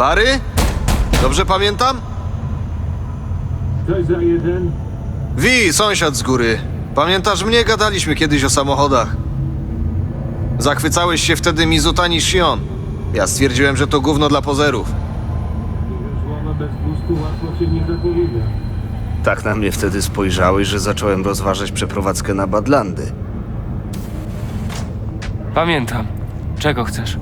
Bary? Dobrze pamiętam? Coś za jeden? Wi, sąsiad z góry. Pamiętasz mnie? Gadaliśmy kiedyś o samochodach. Zachwycałeś się wtedy Mizutani Shion. Ja stwierdziłem, że to gówno dla pozerów. Bez gustu łatwo się nie zapowiada. Tak na mnie wtedy spojrzałeś, że zacząłem rozważać przeprowadzkę na Badlandy. Pamiętam. Czego chcesz?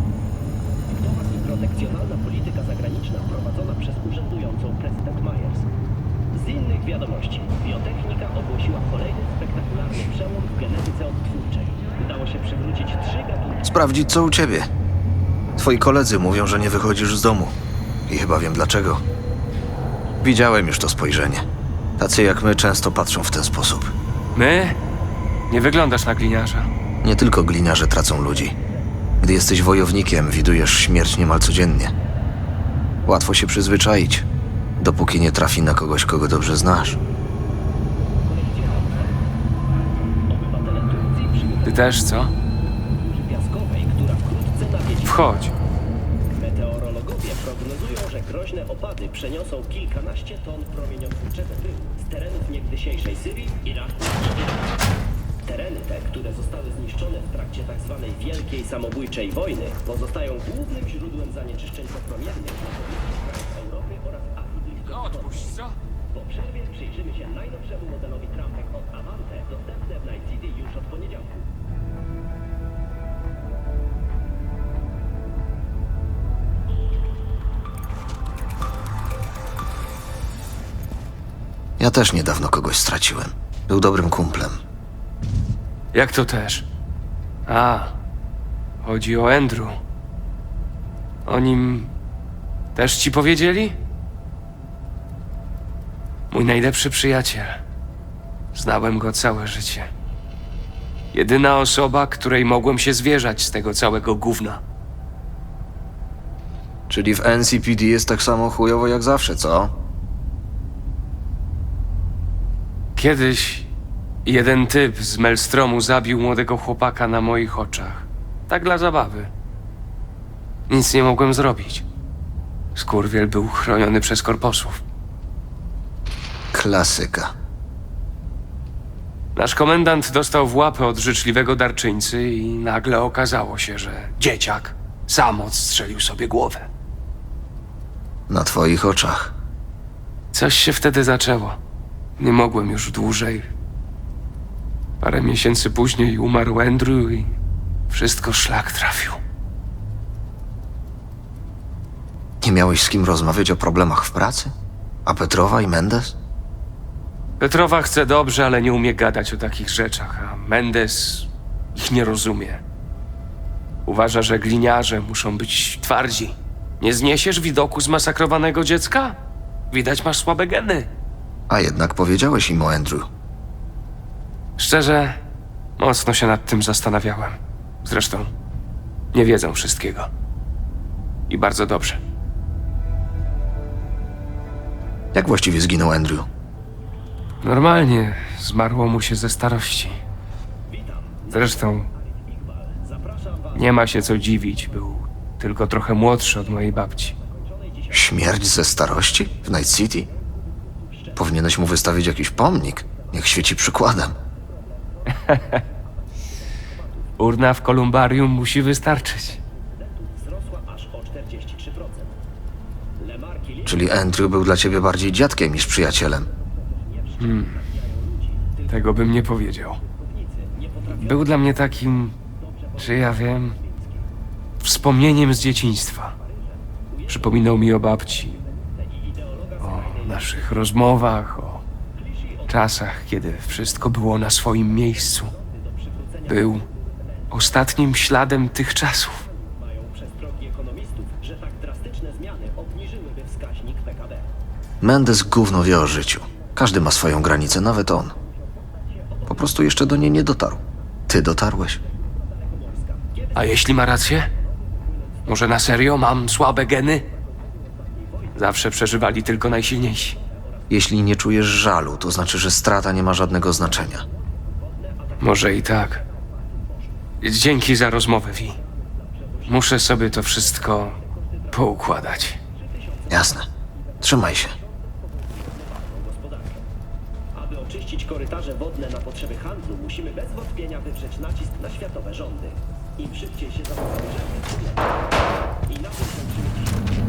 Wiadomości, biotechnika ogłosiła kolejny spektakularny przełom w genetyce odtwórczej. Udało się przywrócić trzy gatunki. Sprawdzić, co u ciebie. Twoi koledzy mówią, że nie wychodzisz z domu. I chyba wiem dlaczego. Widziałem już to spojrzenie. Tacy jak my często patrzą w ten sposób. My? Nie wyglądasz na gliniarza. Nie tylko gliniarze tracą ludzi. Gdy jesteś wojownikiem, widujesz śmierć niemal codziennie. Łatwo się przyzwyczaić, dopóki nie trafi na kogoś, kogo dobrze znasz. Obywatele Turcji przy Ty też, co? burzy piaskowej, która wkrótce nawiedzi. Wchodź. Meteorologowie prognozują, że groźne opady przeniosą kilkanaście ton promieniotwórczego pyłu z terenów niegdysiejszej Syrii, Iraku i Iranu. Tereny te, które zostały zniszczone w trakcie tzw. Wielkiej Samobójczej Wojny, pozostają głównym źródłem zanieczyszczeń popromiennych na oraz Afryki Wschodniej. co? Po przerwie przyjrzymy się najnowszemu modelowi trampek od Avante, dostępne w Night City już od poniedziałku. Ja też niedawno kogoś straciłem. Był dobrym kumplem. Jak to też? A, chodzi o Andrew. O nim też ci powiedzieli? Mój najlepszy przyjaciel. Znałem go całe życie. Jedyna osoba, której mogłem się zwierzać z tego całego gówna. Czyli w NCPD jest tak samo chujowo jak zawsze, co? Kiedyś jeden typ z Melstromu zabił młodego chłopaka na moich oczach. Tak dla zabawy. Nic nie mogłem zrobić. Skurwiel był chroniony przez korposów. Klasyka. Nasz komendant dostał w łapę od życzliwego darczyńcy i nagle okazało się, że dzieciak sam odstrzelił sobie głowę. Na twoich oczach. Coś się wtedy zaczęło. Nie mogłem już dłużej. Parę miesięcy później umarł Andrew i wszystko szlak trafił. Nie miałeś z kim rozmawiać o problemach w pracy? A Petrowa i Mendes? Petrowa chce dobrze, ale nie umie gadać o takich rzeczach, a Mendes ich nie rozumie. Uważa, że gliniarze muszą być twardzi. Nie zniesiesz widoku zmasakrowanego dziecka? Widać, masz słabe geny. A jednak powiedziałeś im o Andrew. Szczerze, mocno się nad tym zastanawiałem. Zresztą, nie wiedzą wszystkiego. I bardzo dobrze. Jak właściwie zginął Andrew? Normalnie zmarło mu się ze starości. Zresztą, nie ma się co dziwić. Był tylko trochę młodszy od mojej babci. Śmierć ze starości? W Night City? Powinieneś mu wystawić jakiś pomnik. Niech świeci przykładem. Urna w kolumbarium musi wystarczyć. Wzrosła aż o 43%. Lemarki Czyli Andrew był dla ciebie bardziej dziadkiem niż przyjacielem. Tego bym nie powiedział. Był dla mnie takim, czy ja wiem, wspomnieniem z dzieciństwa. Przypominał mi o babci, o naszych rozmowach, o czasach, kiedy wszystko było na swoim miejscu. Był ostatnim śladem tych czasów. Mendes gówno wie o życiu. Każdy ma swoją granicę, nawet on. Po prostu jeszcze do niej nie dotarł. Ty dotarłeś. A jeśli ma rację? Może na serio mam słabe geny? Zawsze przeżywali tylko najsilniejsi. Jeśli nie czujesz żalu, to znaczy, że strata nie ma żadnego znaczenia. Może i tak. Dzięki za rozmowę, Vi. Muszę sobie to wszystko poukładać. Jasne. Trzymaj się. Oczyścić korytarze wodne na potrzeby handlu, musimy bez wątpienia wywrzeć nacisk na światowe rządy. Im szybciej się zapowiedziemy, tym lepiej. I na tym kończymy dziś.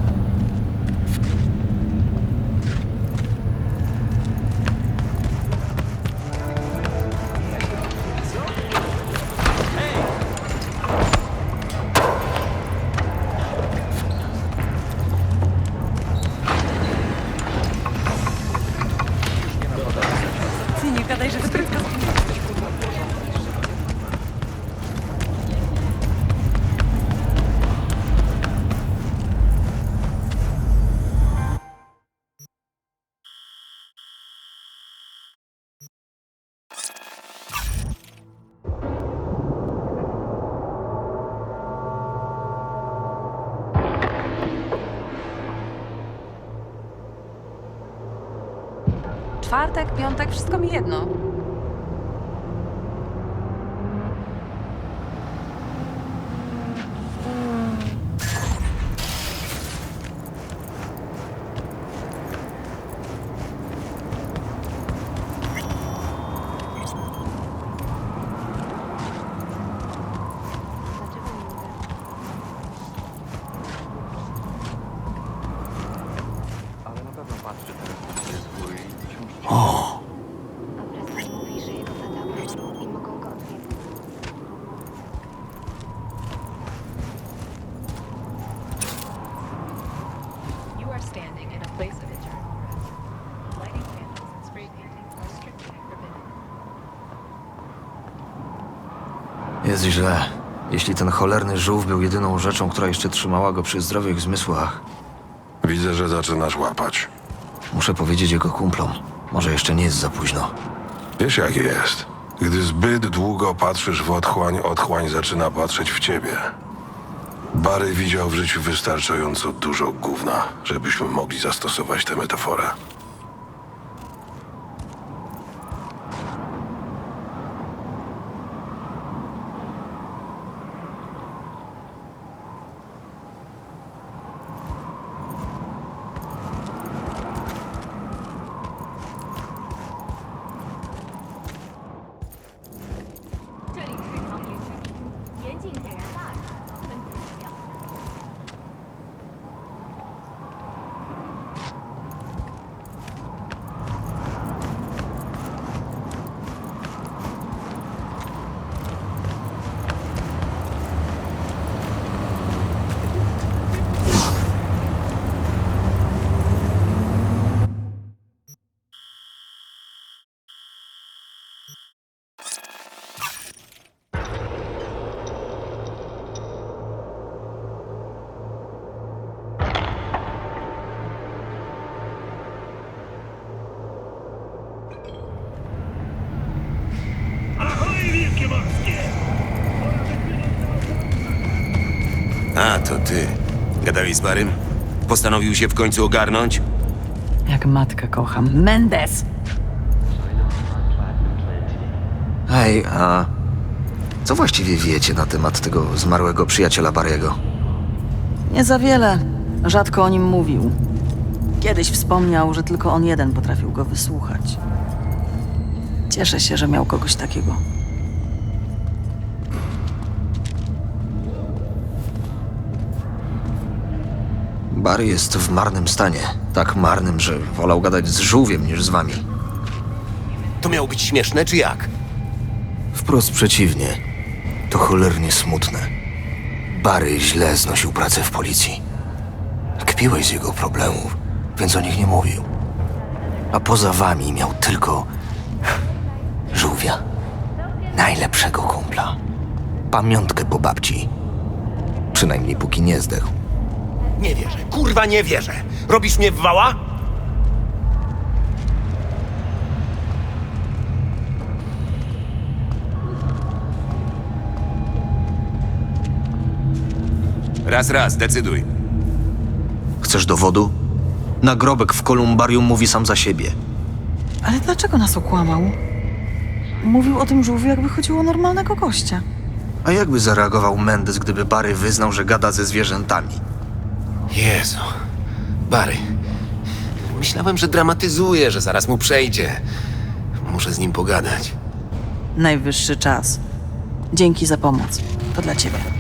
Czwartek, piątek, wszystko mi jedno. A Jest źle. Jeśli ten cholerny żółw był jedyną rzeczą, która jeszcze trzymała go przy zdrowych zmysłach, Widzę, że zaczynasz łapać. muszę powiedzieć jego kumplom. Może jeszcze nie jest za późno. Wiesz jak jest. Gdy zbyt długo patrzysz w otchłań, otchłań zaczyna patrzeć w ciebie. Barry widział w życiu wystarczająco dużo gówna, żebyśmy mogli zastosować tę metaforę. Thank you. A, to ty. Gadałeś z Barym? Postanowił się w końcu ogarnąć? Jak matkę kocham. Mendes! Hej, a co właściwie wiecie na temat tego zmarłego przyjaciela Barry'ego? Nie za wiele. Rzadko o nim mówił. Kiedyś wspomniał, że tylko on jeden potrafił go wysłuchać. Cieszę się, że miał kogoś takiego. Barry jest w marnym stanie. Tak marnym, że wolał gadać z żółwiem niż z wami. To miało być śmieszne, czy jak? Wprost przeciwnie. To cholernie smutne. Barry źle znosił pracę w policji. Kpiłeś z jego problemów, więc o nich nie mówił. A poza wami miał tylko żółwia. Najlepszego kumpla. Pamiątkę po babci. Przynajmniej póki nie zdechł. Nie wierzę, kurwa nie wierzę. Robisz mnie w wała? Raz, raz, decyduj. Chcesz dowodu? Nagrobek w kolumbarium mówi sam za siebie. Ale dlaczego nas okłamał? Mówił o tym żółwiu, jakby chodziło o normalnego gościa. A jakby zareagował Mendes, gdyby Barry wyznał, że gada ze zwierzętami? Jezu. Bary. Myślałem, że dramatyzuje, że zaraz mu przejdzie. Muszę z nim pogadać. Najwyższy czas. Dzięki za pomoc. To dla ciebie.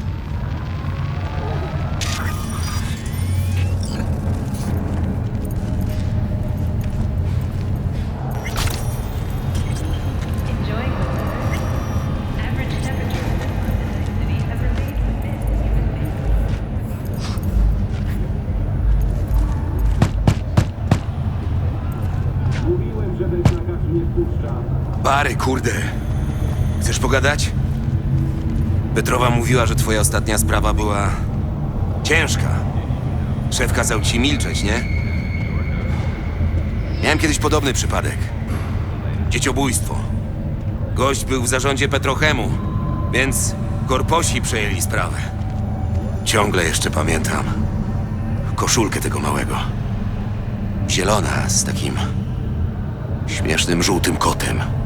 Bary, kurde. Chcesz pogadać? Petrowa mówiła, że twoja ostatnia sprawa była ciężka. Szef kazał ci milczeć, nie? Miałem kiedyś podobny przypadek. Dzieciobójstwo. Gość był w zarządzie Petrochemu, więc korposi przejęli sprawę. Ciągle jeszcze pamiętam koszulkę tego małego. Zielona z takim śmiesznym żółtym kotem.